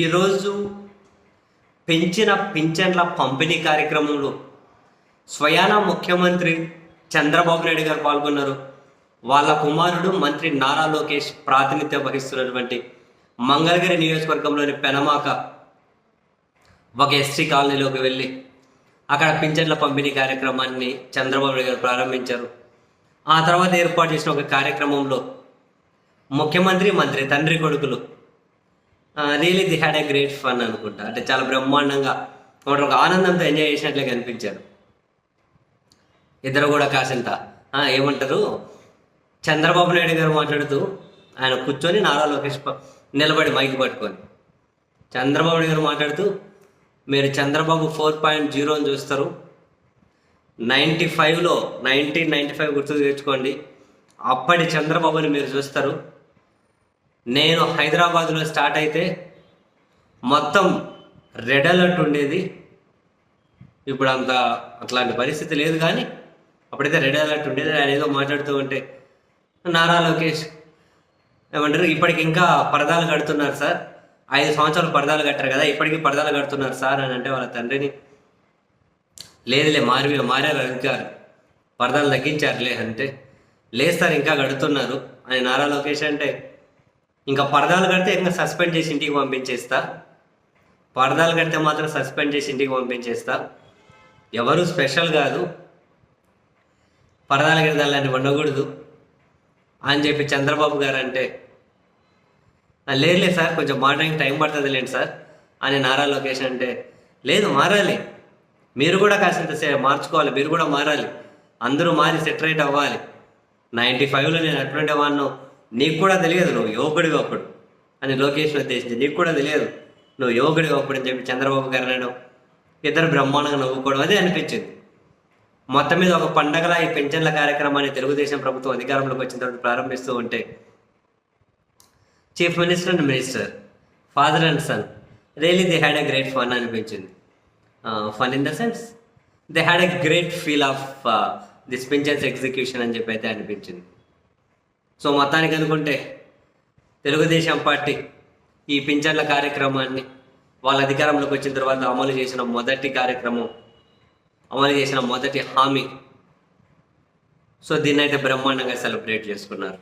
ఈరోజు పెంచిన పింఛన్ల పంపిణీ కార్యక్రమంలో స్వయాన ముఖ్యమంత్రి చంద్రబాబు నాయుడు గారు పాల్గొన్నారు. వాళ్ళ కుమారుడు మంత్రి నారా లోకేష్ ప్రాతినిధ్యం వహిస్తున్నటువంటి మంగళగిరి నియోజకవర్గంలోని పెనమాక ఒక ఎస్టీ కాలనీలోకి వెళ్ళి అక్కడ పింఛన్ల పంపిణీ కార్యక్రమాన్ని చంద్రబాబు నాయుడు గారు ప్రారంభించారు. ఆ తర్వాత ఏర్పాటు చేసిన ఒక కార్యక్రమంలో ముఖ్యమంత్రి మంత్రి తండ్రి కొడుకులు really they had a great fun అనుకుంటా. అంటే చాలా బ్రహ్మాండంగా ఒకటి ఒక ఆనందంతో ఎంజాయ్ చేసినట్లే కనిపించారు. ఇద్దరు కూడా కాసింత. ఏమంటారు? చంద్రబాబు నాయుడు గారు మాట్లాడుతూ ఆయన కూర్చొని నారా లోకేష్ నిలబడి మైక్ పట్టుకొని చంద్రబాబు నాయుడు గారు మాట్లాడుతూ మీరు చంద్రబాబు ఫోర్ పాయింట్ జీరో అని చూస్తారు. నైంటీ ఫైవ్లో నైన్టీన్ నైంటీ ఫైవ్ గుర్తు తెచ్చుకోండి. అప్పటి చంద్రబాబుని మీరు చూస్తారు. నేను హైదరాబాద్లో స్టార్ట్ అయితే మొత్తం రెడ్ అలర్ట్ ఉండేది. ఇప్పుడు అంత అట్లాంటి పరిస్థితి లేదు కానీ అప్పుడైతే రెడ్ అలర్ట్ ఉండేది. ఆయన ఏదో మాట్లాడుతూ ఉంటే నారా లోకేష్. ఏమంటారు? ఇప్పటికి ఇంకా పరదాలు కడుతున్నారు సార్. ఐదు సంవత్సరాలు పరదాలు కట్టారు కదా ఇప్పటికీ పరదాలు కడుతున్నారు సార్ అని అంటే వాళ్ళ తండ్రిని లేదులే మారి మారారు అధికారు. పరదాలు తగ్గించారులే అంటే లేదు సార్ ఇంకా కడుతున్నారు. అని నారా లోకేష్ అంటే ఇంకా పరదాలు కడితే ఇంకా సస్పెండ్ చేసి ఇంటికి పంపించేస్తా. పరదాలు కడితే మాత్రం సస్పెండ్ చేసి ఇంటికి పంపించేస్తా. ఎవరు స్పెషల్ కాదు. పరదాలు కడితే అలాంటి ఉండకూడదు అని చెప్పి చంద్రబాబు గారు అంటే లేదులే సార్ కొంచెం మారడానికి టైం పడుతుంది లేండి సార్ అని నారా లోకేష్ అంటే లేదు మారాలి. మీరు కూడా కాసింత సే- మార్చుకోవాలి. మీరు కూడా మారాలి. అందరూ మారి సెటరేట్ అవ్వాలి. నైంటీ ఫైవ్లో నేను అటువంటి వాడిను. నీకు కూడా తెలియదు నువ్వు యువకుడివి ఒకడు. అని లోకేష్ ఉద్దేశించి నీకు కూడా తెలియదు నువ్వు యోగుడి ఒకడు అని చెప్పి చంద్రబాబు గారు అనడం ఇద్దరు బ్రహ్మాండంగా నవ్వుకోవడం అదే అనిపించింది. మొత్తం మీద ఒక పండగలా ఈ పెన్షన్ల కార్యక్రమాన్ని తెలుగుదేశం ప్రభుత్వం అధికారంలోకి వచ్చిన తర్వాత ప్రారంభిస్తూ ఉంటే chief minister and minister father and son really they had a great fun అనిపించింది. Fun in the sense they had a great feel of this pensions execution అని చెప్పి అయితే అనిపించింది. సో మొత్తానికి అనుకుంటే తెలుగుదేశం పార్టీ ఈ పింఛన్ల కార్యక్రమాన్ని వాళ్ళ అధికారంలోకి వచ్చిన తర్వాత అమలు చేసిన మొదటి కార్యక్రమం అమలు చేసిన మొదటి హామీ. సో దీన్నైతే బ్రహ్మాండంగా సెలబ్రేట్ చేసుకున్నారు.